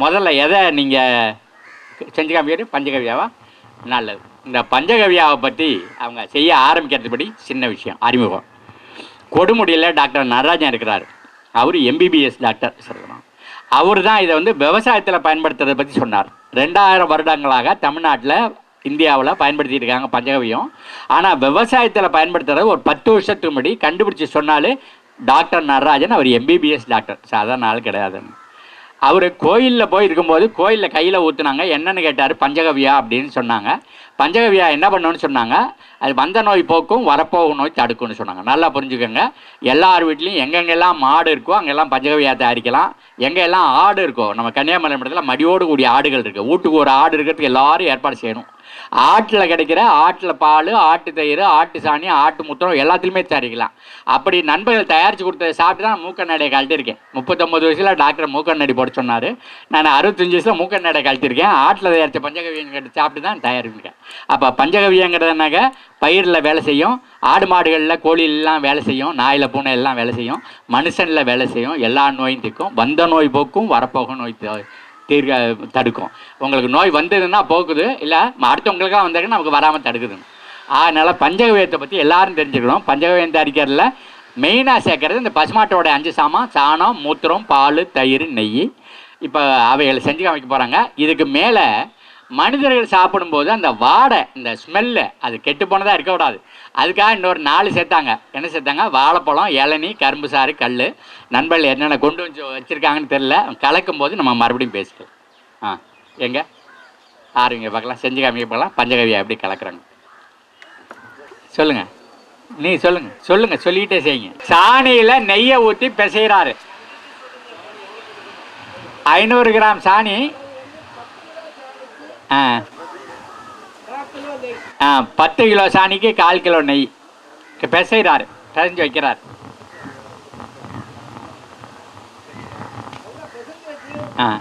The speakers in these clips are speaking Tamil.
முதல்ல எதை நீங்கள் செஞ்சு காமிக்கிறது பஞ்சகவியாவா? நல்லது. இந்த பஞ்சகவியாவை பற்றி அவங்க செய்ய ஆரம்பிக்கிறதுபடி சின்ன விஷயம் அறிமுகம். கொடுமுடியில் டாக்டர் நடராஜன் இருக்கிறார். அவர் எம்பிபிஎஸ் டாக்டர். சொல்லணும் அவர் தான் இதை வந்து விவசாயத்தில் பயன்படுத்துறதை பற்றி சொன்னார். ரெண்டாயிரம் வருடங்களாக தமிழ்நாட்டில் இந்தியாவில் பயன்படுத்திட்டு இருக்காங்க பஞ்சகவியம். ஆனால் விவசாயத்தில் பயன்படுத்துகிறத ஒரு பத்து வருஷத்துக்கு முன்னாடி கண்டுபிடிச்சி சொன்னாலே டாக்டர் நடராஜன் அவர் எம்பிபிஎஸ் டாக்டர். சாதாரண ஆள் கிடையாதுன்னு. அவர் கோயிலில் போய் இருக்கும்போது கோயிலில் கையில் ஊற்றுனாங்க என்னென்னு கேட்டார் பஞ்சகவியா அப்படின்னு சொன்னாங்க. பஞ்சகவியா என்ன பண்ணணும்னு சொன்னாங்க அது வந்த நோய் போக்கும் வரப்போகும் நோய் தடுக்கும்னு சொன்னாங்க. நல்லா புரிஞ்சுக்கோங்க. எல்லார் வீட்லேயும் எங்கெங்கெல்லாம் மாடு இருக்கோ அங்கெல்லாம் பஞ்சகவியா தயாரிக்கலாம். எங்கெல்லாம் ஆடு இருக்கோ நம்ம கன்னியாகுமரி மாவட்டத்தில் மடியோடு கூடிய ஆடுகள் இருக்குது வீட்டுக்கு ஒரு ஆடு இருக்கிறதுக்கு எல்லாரும் ஏற்பாடு செய்யணும். ஆட்டில் கிடைக்கிற ஆட்டில் பால் ஆட்டு தயிர் ஆட்டு சாணி ஆட்டு முத்திரம் எல்லாத்துலேயுமே தயாரிக்கலாம். அப்படி நண்பர்கள் தயாரித்து கொடுத்ததை சாப்பிட்டு தான் மூக்கண்ணாடியை கழட்டிருக்கேன் முப்பத்தொம்பது வயசில் டாக்டர் மூக்கண்ணாடி போட சொன்னார். நான் அறுபத்தஞ்சு வயசில் மூக்கண்ணாடியை கழட்டிருக்கேன் ஆட்டில் தயாரித்த பஞ்சகவியங்கிட்ட சாப்பிட்டு தான் தயாரிப்பேன். அப்போ பஞ்சகவியங்கிறதுனாக்க பயிரில் வேலை செய்யும் ஆடு மாடுகளில் கோழிலெலாம் வேலை செய்யும் நாயில் பூனை எல்லாம் வேலை செய்யும் மனுஷனில் வேலை செய்யும் எல்லா நோயும் திக்கும் வந்த நோய் போக்கும் வரப்போகும் நோய் தீர்க்க தடுக்கும். உங்களுக்கு நோய் வந்ததுன்னா போக்குது இல்லை அடுத்தவங்களுக்கெல்லாம் வந்தாங்கன்னா நமக்கு வராமல் தடுக்குதுங்க அதனால் பஞ்சகவியத்தை பற்றி எல்லாரும் தெரிஞ்சுக்கணும். பஞ்சகவியம் தயாரிக்கிறதுல மெயினாக சேர்க்கறது இந்த பசுமாட்டோட அஞ்சு சாமான் சாணம் மூத்திரம் பால் தயிர் நெய். இப்போ அவைகளை செஞ்சு காமிக்க போகிறாங்க இதுக்கு மேலே மனிதர்கள் சாப்பிடும்போது அந்த வாடை இந்த ஸ்மெல்லு அது கெட்டு போனதாக இருக்கக்கூடாது அதுக்காக இன்னொரு நாலு சேர்த்தாங்க. என்ன சேர்த்தாங்க? வாழைப்பழம் இளநி கரும்பு சாறு கல் நண்பர்கள் என்னென்ன கொண்டு வந்து வச்சுருக்காங்கன்னு தெரில கலக்கும் போது நம்ம மறுபடியும் பேசிக்கலாம். ஆ எங்கே? ஆரம்பிங்க பார்க்கலாம். செஞ்சு காமிக்க பார்க்கலாம் பஞ்சகவியை எப்படி கலக்குறாங்க? சொல்லுங்கள் நீ சொல்லுங்கள் சொல்லுங்கள் சொல்லிக்கிட்டே செய்யுங்க. சாணியில் நெய்யை ஊற்றி பிசைகிறாரு ஐநூறு கிராம் சாணி ஆ. ஆ பத்து கிலோ சாணிக்கு கால் கிலோ நெய். பிசைகிறாரு பிசைஞ்சு வைக்கிறார். ஆ.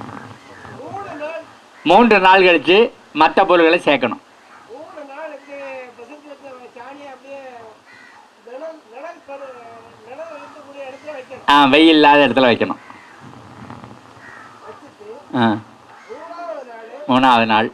மூன்று நாள் கழித்து மற்ற பொருள்களை சேர்க்கணும். ஆ வெயில் இல்லாத இடத்துல வைக்கணும். ஆ. மூணாவது நாள் மூணாவது நாள்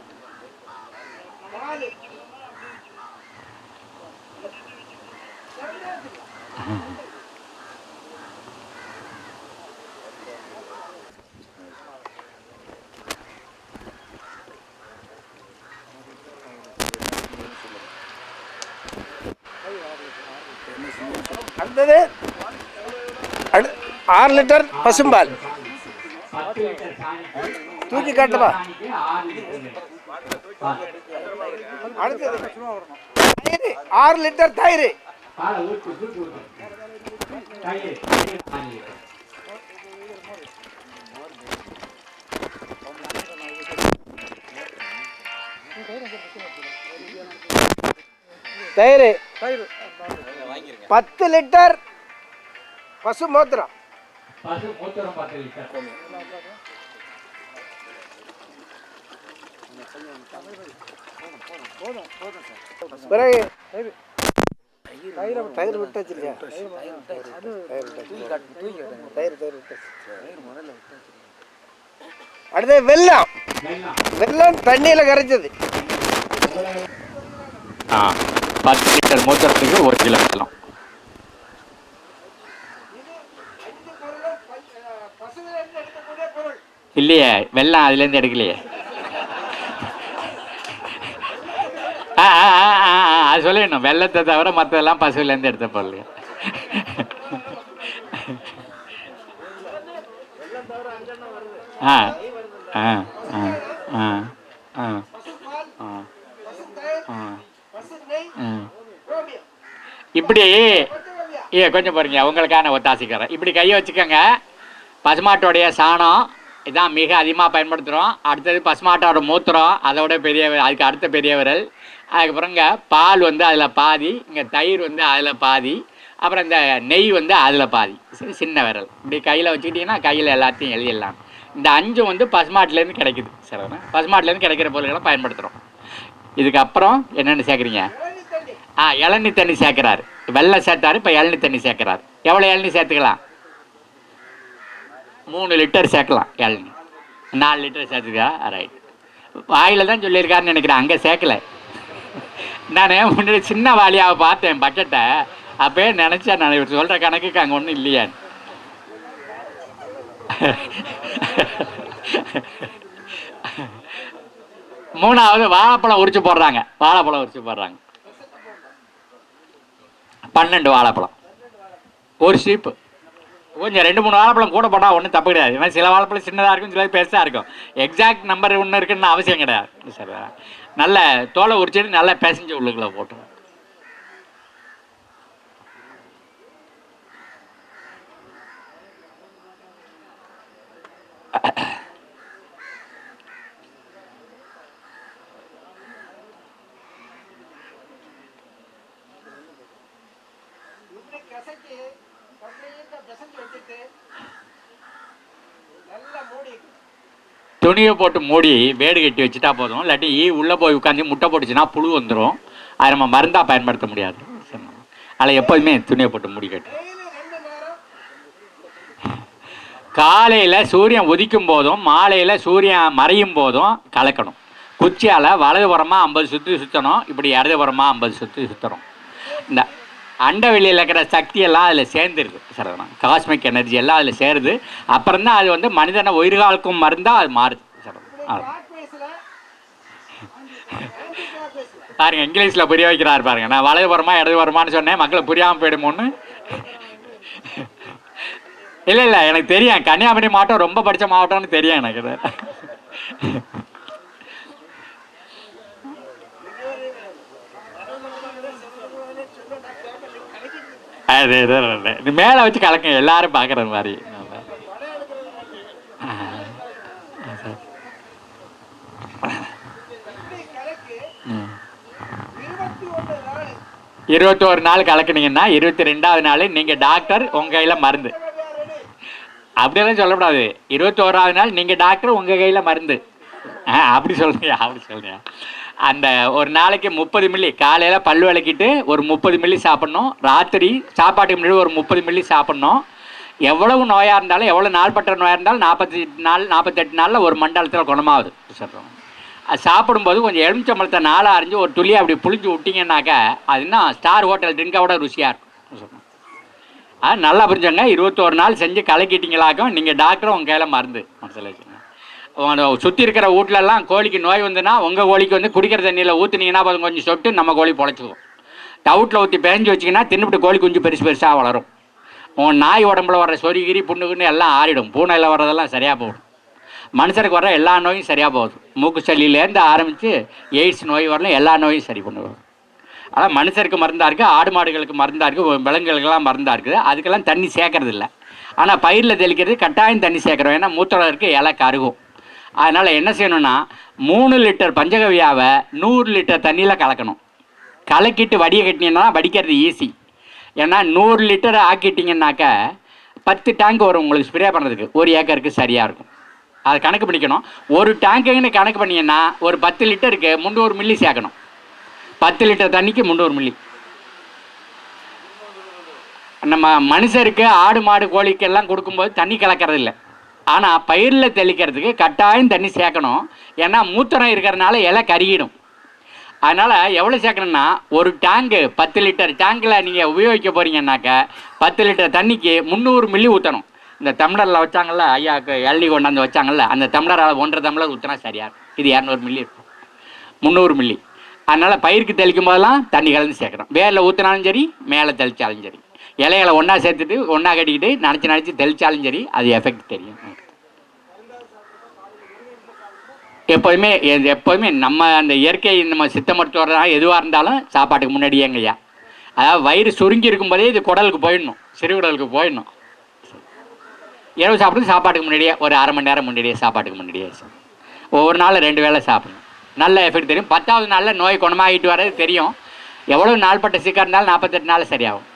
நாலு அடுத்தது அடு ஆறு லிட்டர் பசும்பால் தூக்கி காட்டுமா அடுத்தது தயிர் ஆறு லிட்டர் தயிர் தயிர் பத்து லிட்டர் பசு மோத்திரம் பிறகு தயிர். விட்டு வச்சிருக்கேன். தயிர் தயிர் விட்டு அடுத்து வெல்லம். வெல்லம். தண்ணியில கரைச்சது. ஆ பத்து லிட்டர் மூத்திரத்துக்கு ஒரு கிலோ வெல்லம். இல்லையே வெள்ளம் அதுலேருந்து எடுக்கலையே ஆ ஆ, ஆ, ஆ, ஆ, அது சொல்லிடணும் வெள்ளத்தை தவிர மற்றதெல்லாம் பசுவிலேருந்து எடுத்த பொருள் ஆ ஆ ஆ ஆ ஆ ஆ ஆ இப்படி ஏ கொஞ்சம் பாருங்க உங்களுக்கான ஒத்தாசிக்கிறேன் இப்படி கையை வச்சுக்கோங்க பசுமாட்டோடைய சாணம் இதான் மிக அதிகமாக பயன்படுத்துகிறோம். அடுத்தது பசுமாட்டோட மூத்திரம் அதோட பெரிய அதுக்கு அடுத்த பெரிய விரல் அதுக்கப்புறம் இங்கே பால் வந்து அதில் பாதி இங்கே தயிர் வந்து அதில் பாதி அப்புறம் இந்த நெய் வந்து அதில் பாதி. சரி சின்ன விரல். இப்படி கையில் வச்சுக்கிட்டிங்கன்னா கையில் எல்லாத்தையும் எழுதிடலாம். இந்த அஞ்சும் வந்து பசுமாட்டிலேருந்து கிடைக்குது. சரிண்ணா பசுமாட்டிலேருந்து கிடைக்கிற பொருள்களை பயன்படுத்துகிறோம். இதுக்கப்புறம் என்னென்ன சேர்க்குறீங்க? ஆ இளநீ தண்ணி சேர்க்குறாரு. வெள்ளம் சேர்த்தாரு இப்போ இளநி தண்ணி சேர்க்குறாரு. எவ்வளோ இளநீ சேர்த்துக்கலாம்? மூணு லிட்டர் சேர்க்கலாம் இளநீ நாலு லிட்டர் சேர்த்துக்கா? ரைட் வாயில் தான் சொல்லியிருக்காருன்னு நினைக்கிறேன் அங்கே சேர்க்கல. நான் முன்னாடி சின்ன வாலியாக பார்த்தேன் பக்கெட்டை அப்பயே நினச்சேன் நான் இவர் சொல்கிற கணக்குக்கு அங்கே ஒன்றும் இல்லையான்னு மூணாவது வாழைப்பழம் உரிச்சு போடுறாங்க வாழைப்பழம் உரிச்சு போடுறாங்க. பன்னெண்டு வாழைப்பழம். ஒரு சீப்பு. கொஞ்சம் ரெண்டு மூணு வாழைப்பழம் கூட போட்டால் ஒன்றும் தப்பு கிடையாது. ஏன்னா சில வாழைப்பழம் சின்னதாக இருக்கும் சில பெருசாக இருக்கும். எக்ஸாக்ட் நம்பர் ஒன்று இருக்குன்னு அவசியம் கிடையாது. சார் நல்ல தோலை உரிச்சிட்டு நல்லா பேசஞ்சு உள்ளுக்குள்ள போட்டு துணியை போட்டு மூடி வேடு கட்டி வச்சுட்டா போதும். இல்லாட்டி ஈ உள்ளே போய் உட்காந்து முட்டை போட்டுச்சுன்னா புழு வந்துடும் அதை நம்ம மருந்தாக பயன்படுத்த முடியாது. அதில் எப்போதுமே துணியை போட்டு மூடி கட்டு. காலையில் சூரியன் உதிக்கும் போதும் மாலையில் சூரியன் மறையும் போதும் கலக்கணும். குச்சியால் வலதுபுறமாக ஐம்பது சுற்றி சுற்றணும் இப்படி இடதுபுறமாக ஐம்பது சுற்றி சுற்றணும் இந்த அண்டவெளியில் இருக்கிற சக்தி எல்லாம் அதில் சேர்ந்துருது. சரவணா காஸ்மிக் எனர்ஜி எல்லாம் அதில் சேருது. அப்புறம் தான் அது வந்து மனிதனை உயிர்காலுக்கும் மருந்தாக அது மாறுது. சரவணம் பாருங்க இங்கிலீஷில் புரிய வைக்கிறார் பாருங்க. நான் வலதுபுறமா இடதுபுறமானு சொன்னேன். மக்களை புரியாமல் போயிடுமோன்னு. இல்லை இல்லை எனக்கு தெரியும். கன்னியாகுமரி மாவட்டம் ரொம்ப படித்த மாவட்டம்னு தெரியும் எனக்கு. அது இது மேலே வச்சு கலக்குங்க எல்லாரும் பார்க்குற மாதிரி. இருபத்தி நாள் இருபத்தோரு நாள் கலக்குனீங்கன்னா இருபத்தி ரெண்டாவது நாள் நீங்கள் டாக்டர் உங்கள் கையில் மருந்து. அப்படியெல்லாம் சொல்லக்கூடாது. இருபத்தோராவது நாள் நீங்கள் டாக்டர் உங்கள் கையில் மருந்து. ஆ அப்படி சொல்லுங்க அப்படி சொல்லுங்க அந்த ஒரு நாளைக்கு முப்பது மில்லி காலையில் பல் விளக்கிட்டு ஒரு முப்பது மில்லி சாப்பிட்ணும். ராத்திரி சாப்பாட்டுக்கு முன்னாடி ஒரு முப்பது மில்லி சாப்பிட்ணும். எவ்வளவு நோயாக இருந்தாலும் எவ்வளோ நாள்பட்ட நோயாக இருந்தாலும் நாற்பத்தி நாள் நாற்பத்தெட்டு நாளில் ஒரு மண்டலத்தில் குணமாகுது. சொல்கிறோம் அது சாப்பிடும்போது கொஞ்சம் எலுமிச்சம்பழத்தை நாளாக அரிஞ்சு ஒரு துளி அப்படி புளிஞ்சு விட்டிங்கன்னாக்கா அது இன்னும் ஸ்டார் ஹோட்டல் ட்ரிங்கை விட ருசியாக இருக்கும். சொல்கிறோம் அது நல்லா புரிஞ்சாங்க இருபத்தோரு நாள் செஞ்சு கலக்கிட்டீங்களாக்கும் நீங்கள் டாக்டரும் உங்கள் கையில் மருந்து மனசில் சுற்றி இருக்கிற வீட்லலாம் கோழிக்கு நோய் வந்துன்னா உங்கள் கோழிக்கு வந்து குடிக்கிற தண்ணியில் ஊற்றுனீங்கன்னா போதும் கொஞ்சம் சொட்டு நம்ம கோழி பொழைச்சிக்கும். டவுட்டில் ஊற்றி பேஞ்சு வச்சிங்கன்னா தின்னுபிட்டு கோழி குஞ்சு பெருசு பெருசாக வளரும். உன் நாய் உடம்புல வர சொரிகிரி புண்ணுக்குன்னு எல்லாம் ஆறிடும். பூனையில் வர்றதெல்லாம் சரியாக போகும். மனுஷருக்கு வர எல்லா நோயும் சரியாக போகுது. மூக்கு சளியிலேருந்து ஆரம்பித்து எய்ட்ஸ் நோய் வரலாம் எல்லா நோயும் சரி பண்ணுவோம் ஆனால் மனுஷருக்கு மருந்தாக இருக்குது ஆடு மாடுகளுக்கு மருந்தாக இருக்குது விலங்குகளுக்கெல்லாம் மருந்தாக இருக்குது. அதுக்கெல்லாம் தண்ணி சேர்க்கறது இல்லை ஆனால் பயிரில் தெளிக்கிறது கட்டாயம் தண்ணி சேர்க்குறோம். ஏன்னா மூத்தரம் இருக்குது இலை கருகும். அதனால் என்ன செய்யணும்னா மூணு லிட்டர் பஞ்சகவியாவை நூறு லிட்டர் தண்ணியில் கலக்கணும். கலக்கிட்டு வடிய கட்டினீங்கன்னா வடிக்கிறது ஈஸி ஏன்னா நூறு லிட்டர் ஆக்கிட்டிங்கன்னாக்கா பத்து டேங்க் வரும் உங்களுக்கு ஸ்ப்ரே பண்ணுறதுக்கு ஒரு ஏக்கருக்கு சரியாக இருக்கும். அதை கணக்கு பண்ணிக்கணும். ஒரு டேங்குன்னு கணக்கு பண்ணிங்கன்னா ஒரு பத்து லிட்டருக்கு முந்நூறு மில்லி சேர்க்கணும். பத்து லிட்டர் தண்ணிக்கு முந்நூறு மில்லி நம்ம மனுஷருக்கு ஆடு மாடு கோழிக்கெல்லாம் கொடுக்கும்போது தண்ணி கலக்கிறது இல்லை ஆனால் பயிரில் தெளிக்கிறதுக்கு கட்டாயம் தண்ணி சேர்க்கணும். ஏன்னா மூத்திரம் இருக்கிறதுனால இலை கருகிடும். அதனால் எவ்வளோ சேர்க்கணும்னா ஒரு டேங்கு பத்து லிட்டர் டேங்கில் நீங்கள் உபயோகிக்க போகிறீங்கன்னாக்க பத்து லிட்டர் தண்ணிக்கு முந்நூறு மில்லி ஊற்றணும் இந்த தமிழரில் வச்சாங்கள்ல ஐயாவுக்கு எள்ளி கொண்டாந்து வச்சாங்கல்ல அந்த தமிழரால் ஒன்றரை தமிழர் ஊற்றினா சரியாக இது இரநூறு மில்லி இருக்கும். முந்நூறு மில்லி அதனால் பயிருக்கு தெளிக்கும் போதெல்லாம் தண்ணி கலந்து சேர்க்குறோம் வேரில் ஊற்றினாலும் சரி மேலே தெளித்தாலும் சரி. இலைகளை ஒன்றா சேர்த்துட்டு ஒன்றா கட்டிக்கிட்டு நினச்சி நினச்சி தெளித்தாலும் சரி அது எஃபெக்ட் தெரியும். எப்போதுமே எப்போதுமே நம்ம அந்த இயற்கை நம்ம சித்த மருத்துவராக எதுவாக இருந்தாலும் சாப்பாட்டுக்கு முன்னாடியேங்கய்யா அதாவது வயிறு சுருங்கி இருக்கும்போதே இது குடலுக்கு போயிடணும் சிறுகுடலுக்கு போயிடணும். இரவு சாப்பிட்றது சாப்பாட்டுக்கு முன்னாடியே ஒரு அரை மணி நேரம் முன்னாடியே சாப்பாட்டுக்கு முன்னாடியே ஒவ்வொரு நாள் ரெண்டு வேளை சாப்பிடணும். நல்ல எஃபெக்ட் தெரியும். பத்தாவது நாளில் நோய் குணமாகிட்டு வர்றது தெரியும். எவ்வளோ நாள்பட்ட சிக்கா இருந்தாலும் நாற்பத்தெட்டு நாள் சரியாகும்.